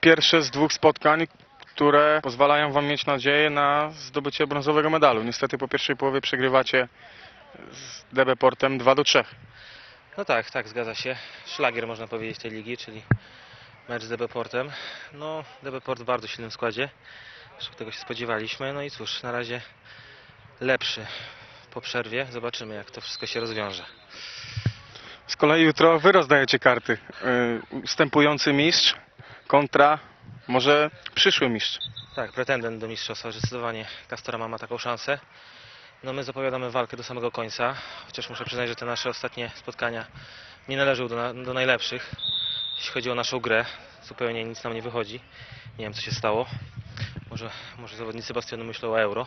Pierwsze z dwóch spotkań, które pozwalają Wam mieć nadzieję na zdobycie brązowego medalu. Niestety po pierwszej połowie przegrywacie z DB Portem 2 do 3. No tak, tak, zgadza się. Szlagier można powiedzieć tej ligi, czyli mecz z DB Portem. No, DB Port w bardzo silnym składzie. Tego się spodziewaliśmy. No i cóż, na razie lepszy po przerwie. Zobaczymy, jak to wszystko się rozwiąże. Z kolei jutro Wy rozdajecie karty. Yy, Ustępujący mistrz kontra może przyszły mistrz. Tak, pretendent do mistrzostwa, zdecydowanie Castorama ma taką szansę. No my zapowiadamy walkę do samego końca, chociaż muszę przyznać, że te nasze ostatnie spotkania nie należą do, na, do najlepszych, jeśli chodzi o naszą grę. Zupełnie nic nam nie wychodzi. Nie wiem, co się stało. Może, może zawodnicy Bastionu myślą o euro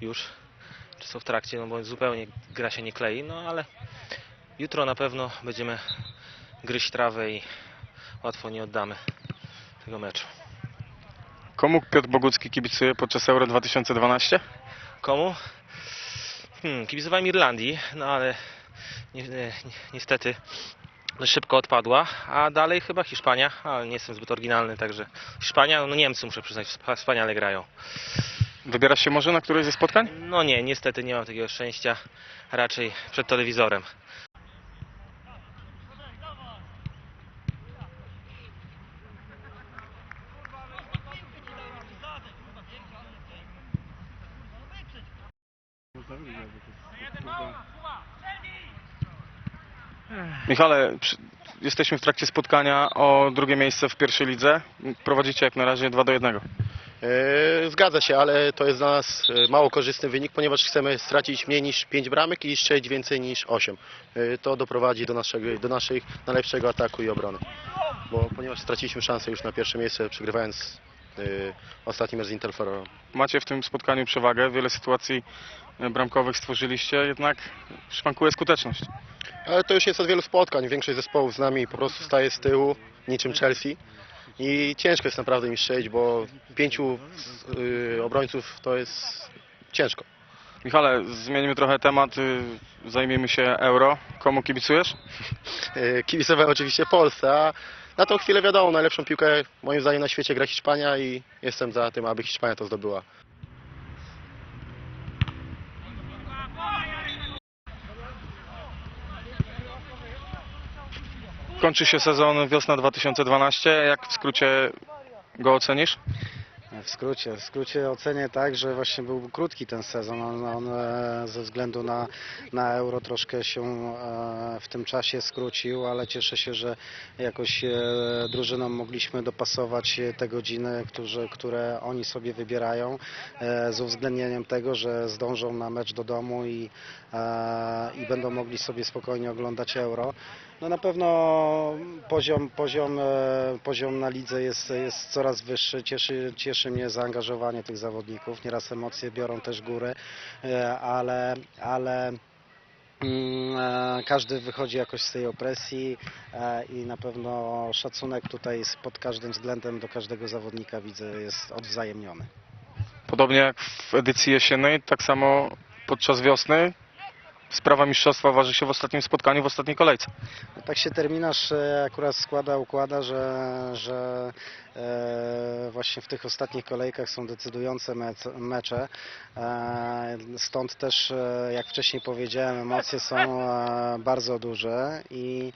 już, czy są w trakcie, no bo zupełnie gra się nie klei, no ale jutro na pewno będziemy gryźć trawę i łatwo nie oddamy tego meczu. Komu Piotr Bogucki kibicuje podczas Euro 2012? Komu? Hmm, kibicowałem Irlandii, no ale ni ni niestety szybko odpadła, a dalej chyba Hiszpania, ale nie jestem zbyt oryginalny, także Hiszpania, no Niemcy muszę przyznać, wspa- wspaniale grają. Wybierasz się może na któreś ze spotkań? No nie, niestety nie mam takiego szczęścia, raczej przed telewizorem. Michale, jesteśmy w trakcie spotkania o drugie miejsce w pierwszej lidze. Prowadzicie jak na razie 2 do 1. E, Zgadza się, ale to jest dla nas e, mało korzystny wynik, ponieważ chcemy stracić mniej niż 5 bramek i strzelić więcej niż 8. E, To doprowadzi do naszego, do naszych najlepszego ataku i obrony. Bo ponieważ straciliśmy szansę już na pierwsze miejsce, przegrywając ostatni mecz z Interferorem. Macie w tym spotkaniu przewagę, wiele sytuacji bramkowych stworzyliście, jednak szwankuje skuteczność. Ale to już jest od wielu spotkań. Większość zespołów z nami po prostu staje z tyłu, niczym Chelsea. I ciężko jest naprawdę im strzelić, bo pięciu y, obrońców to jest ciężko. Michale, zmienimy trochę temat, y, zajmiemy się euro. Komu kibicujesz? E, Kibicowałem oczywiście Polsce, a na tą chwilę wiadomo, najlepszą piłkę moim zdaniem na świecie gra Hiszpania i jestem za tym, aby Hiszpania to zdobyła. Kończy się sezon wiosna 2012. Jak w skrócie go ocenisz? W skrócie, w skrócie ocenię tak, że właśnie był krótki ten sezon. On, on e, ze względu na, na euro troszkę się e, w tym czasie skrócił, ale cieszę się, że jakoś e, drużynom mogliśmy dopasować te godziny, którzy, które oni sobie wybierają, z uwzględnieniem tego, że zdążą na mecz do domu i, i będą mogli sobie spokojnie oglądać euro. No na pewno poziom, poziom, e, poziom na lidze jest, jest coraz wyższy. Cieszy, cieszy mnie zaangażowanie tych zawodników. Nieraz emocje biorą też górę, e, ale, ale mm, e, każdy wychodzi jakoś z tej opresji i na pewno szacunek tutaj pod każdym względem do każdego zawodnika widzę jest odwzajemniony. Podobnie jak w edycji jesiennej, tak samo podczas wiosny sprawa mistrzostwa waży się w ostatnim spotkaniu, w ostatniej kolejce. No tak się terminarz e, akurat składa, układa, że, że e, właśnie w tych ostatnich kolejkach są decydujące mec- mecze. E, stąd też, jak wcześniej powiedziałem, emocje są bardzo duże i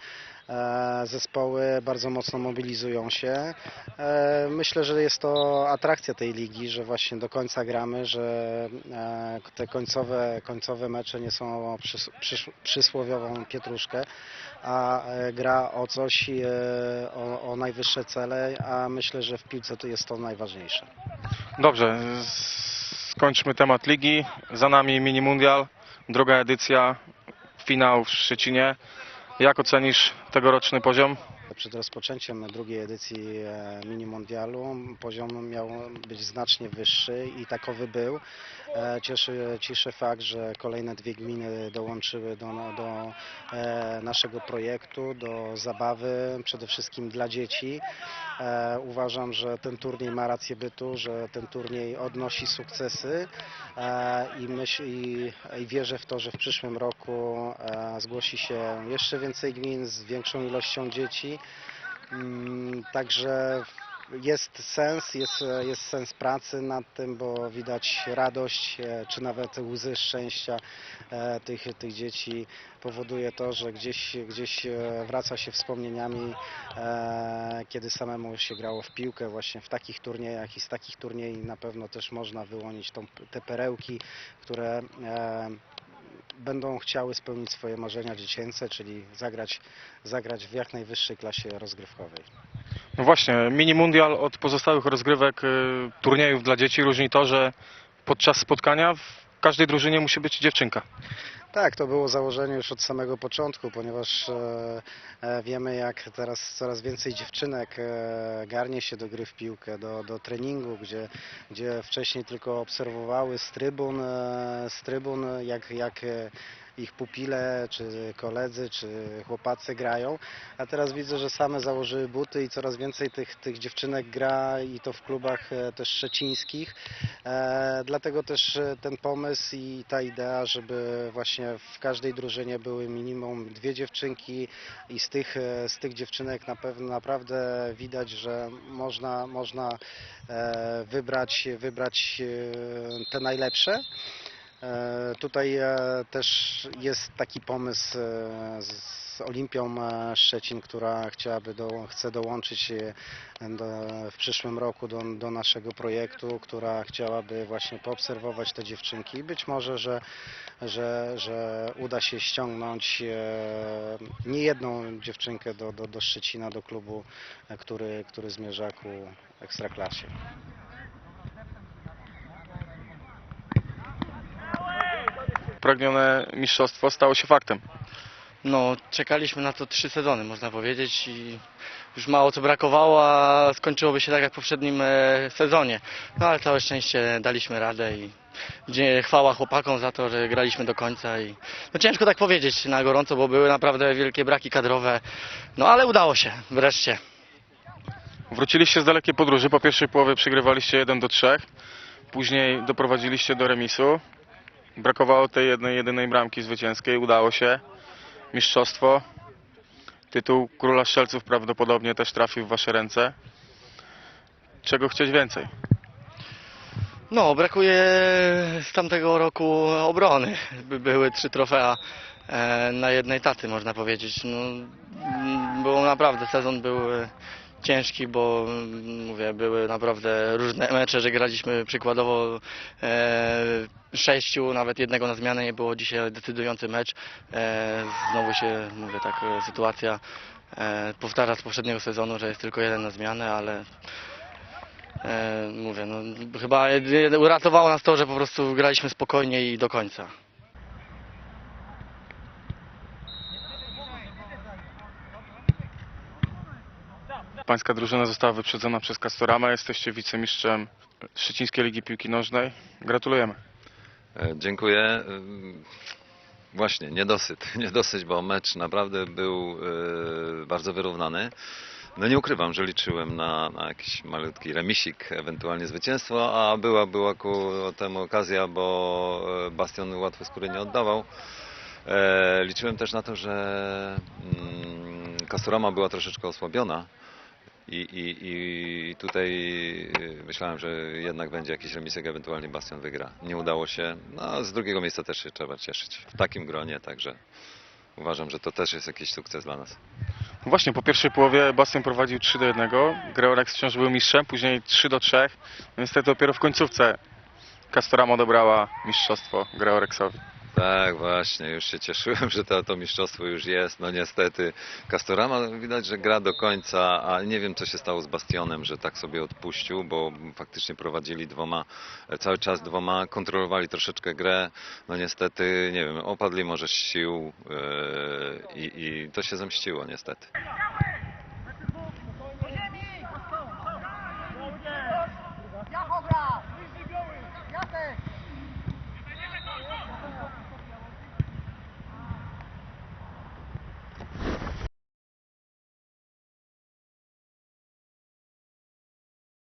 zespoły bardzo mocno mobilizują się. E, Myślę, że jest to atrakcja tej ligi, że właśnie do końca gramy, że e, te końcowe, końcowe mecze nie są o przys, przysz, przysłowiową pietruszkę, a e, gra o coś, e, o, o najwyższe cele, a myślę, że w piłce to jest to najważniejsze. Dobrze, skończmy temat ligi. Za nami mini mundial, druga edycja, finał w Szczecinie. Jak ocenisz tegoroczny poziom? Przed rozpoczęciem drugiej edycji e, mini mondialu poziom miał być znacznie wyższy i takowy był. E, Cieszy, cieszy fakt, że kolejne dwie gminy dołączyły do, do e, naszego projektu, do zabawy, przede wszystkim dla dzieci. Uważam, że ten turniej ma rację bytu, że ten turniej odnosi sukcesy i, myśl, i, i wierzę w to, że w przyszłym roku zgłosi się jeszcze więcej gmin z większą ilością dzieci. Mm, Także jest sens, jest, jest sens pracy nad tym, bo widać radość, e, czy nawet łzy szczęścia e, tych, tych dzieci. Powoduje to, że gdzieś, gdzieś e, wraca się wspomnieniami, kiedy samemu się grało w piłkę właśnie w takich turniejach i z takich turniej na pewno też można wyłonić tą, te perełki, które będą chciały spełnić swoje marzenia dziecięce, czyli zagrać, zagrać w jak najwyższej klasie rozgrywkowej. No właśnie, mini mundial od pozostałych rozgrywek y, turniejów dla dzieci różni to, że podczas spotkania w każdej drużynie musi być dziewczynka. Tak, to było założenie już od samego początku, ponieważ e, e, wiemy, jak teraz coraz więcej dziewczynek e, garnie się do gry w piłkę, do, do treningu, gdzie, gdzie wcześniej tylko obserwowały z trybun, z trybun jak, jak ich pupile, czy koledzy, czy chłopacy grają, a teraz widzę, że same założyły buty i coraz więcej tych, tych dziewczynek gra i to w klubach e, też szczecińskich. E, dlatego też e, ten pomysł i ta idea, żeby właśnie w każdej drużynie były minimum dwie dziewczynki i z tych, e, z tych dziewczynek na pewno naprawdę widać, że można, można wybrać, wybrać te najlepsze. E, Tutaj e, też jest taki pomysł e, z Olimpią Szczecin, która chciałaby do, chce dołączyć do, w przyszłym roku do, do naszego projektu, która chciałaby właśnie poobserwować te dziewczynki. Być może, że, że, że uda się ściągnąć e, nie jedną dziewczynkę do, do, do Szczecina, do klubu, który, który zmierza ku ekstraklasie. Pragnione mistrzostwo stało się faktem. No, czekaliśmy na to trzy sezony, można powiedzieć, i już mało co brakowało, a skończyłoby się tak jak w poprzednim e, sezonie. No ale całe szczęście daliśmy radę i dzie- chwała chłopakom za to, że graliśmy do końca i no ciężko tak powiedzieć na gorąco, bo były naprawdę wielkie braki kadrowe, no ale udało się, wreszcie. Wróciliście z dalekiej podróży. Po pierwszej połowie przegrywaliście 1 do 3. Później doprowadziliście do remisu. Brakowało tej jednej, jedynej bramki zwycięskiej. Udało się. Mistrzostwo. Tytuł Króla Strzelców prawdopodobnie też trafił w wasze ręce. Czego chcieć więcej? No, brakuje z tamtego roku obrony. By były trzy trofea e, na jednej taty, można powiedzieć. No, było naprawdę, sezon był e, ciężki, bo mm, mówię, były naprawdę różne mecze, że graliśmy przykładowo e, sześciu, nawet jednego na zmianę nie było dzisiaj decydujący mecz. E, znowu się, mówię tak, sytuacja e, powtarza z poprzedniego sezonu, że jest tylko jeden na zmianę, ale E, mówię, no chyba uratowało nas to, że po prostu graliśmy spokojnie i do końca. Pańska drużyna została wyprzedzona przez Castorama. Jesteście wicemistrzem Szczecińskiej Ligi Piłki Nożnej. Gratulujemy. E, Dziękuję. Ym, Właśnie, niedosyt. Niedosyt, bo mecz naprawdę był e, bardzo wyrównany. No nie ukrywam, że liczyłem na, na jakiś malutki remisik, ewentualnie zwycięstwo, a była, była ku temu okazja, bo e, Bastion łatwo skóry nie oddawał. E, Liczyłem też na to, że mm, Castorama była troszeczkę osłabiona. I, i, I tutaj y, myślałem, że jednak będzie jakiś remisek, ewentualnie Bastion wygra. Nie udało się. No, z drugiego miejsca też się trzeba cieszyć. W takim gronie, także uważam, że to też jest jakiś sukces dla nas. No Właśnie, po pierwszej połowie Bastian prowadził 3 do 1. Greorex wciąż był mistrzem, później 3 do 3. No Niestety dopiero w końcówce Castorama odebrała mistrzostwo Greorexowi. Tak, właśnie, już się cieszyłem, że to, mistrzostwo już jest. No niestety, Castorama widać, że gra do końca, a nie wiem, co się stało z Bastionem, że tak sobie odpuścił, bo faktycznie prowadzili dwoma, cały czas dwoma, kontrolowali troszeczkę grę. No niestety, nie wiem, opadli może sił yy, i, i to się zemściło niestety.